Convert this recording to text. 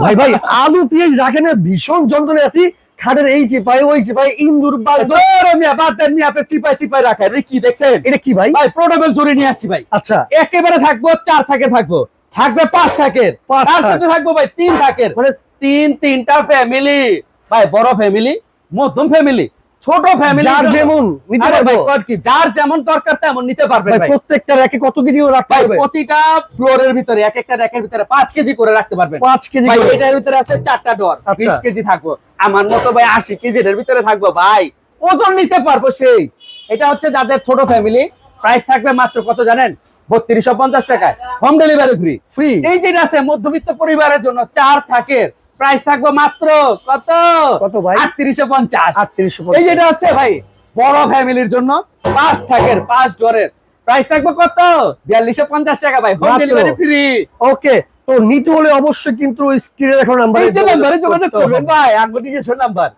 ভাই ভাই আলু পেঁয়াজ রাখে না ভীষণ যন্ত্রণে আছি। খাটের এই চিপাই ওই চিপাই ইন্দুর চিপাই চিপাই রাখা কি দেখছেন? এটা কি ভাই? ভাই প্রোডাবেল জুড়ে নিয়ে আসছি ভাই। আচ্ছা। একেবারে থাকব চার থাকে থাকব। থাকবে পাঁচ থাকের। তার সাথে থাকব ভাই তিন থাকের। মানে তিন তিনটা ফ্যামিলি ভাই বড় ফ্যামিলি মধ্যম ফ্যামিলি ছোট ফ্যামিলি যার যেমন নিতে ভাই কি যার যেমন দরকার তেমন নিতে পারবেন ভাই প্রত্যেকটা র্যাকে কত কেজি রাখতে হবে? প্রতিটা ফ্লোরের ভিতরে এক একটা র্যাকের ভিতরে পাঁচ কেজি করে রাখতে পারবেন। পাঁচ কেজি ভাই। এটার ভিতরে আছে চারটা ডর আচ্ছা। বিশ কেজি থাকব। আমার মতো ভাই আশি কেজির ভিতরে থাকব। ভাই ওজন নিতে পারব সেই। এটা হচ্ছে যাদের ছোট ফ্যামিলি প্রাইস থাকবে মাত্র কত জানেন? বত্রিশশো পঞ্চাশ টাকায়। হোম ডেলিভারি ফ্রি ফ্রি এই যেটা আছে মধ্যবিত্ত পরিবারের জন্য চার থাকের প্রাইস থাকবে মাত্র কত? কত ভাই? আটত্রিশশো পঞ্চাশ। আটত্রিশশো এই যেটা হচ্ছে ভাই বড় ফ্যামিলির জন্য পাঁচ থাকের পাঁচ ডরের। প্রাইস থাকবে কত? বিয়াল্লিশশো পঞ্চাশ টাকা ভাই হোম ডেলিভারি ফ্রি ওকে তো নিতে হলে অবশ্যই কিন্তু স্ক্রিনে দেখো নাম্বার এই যে নাম্বারে যোগাযোগ করবেন ভাই আঙ্গুটি যে নাম্বার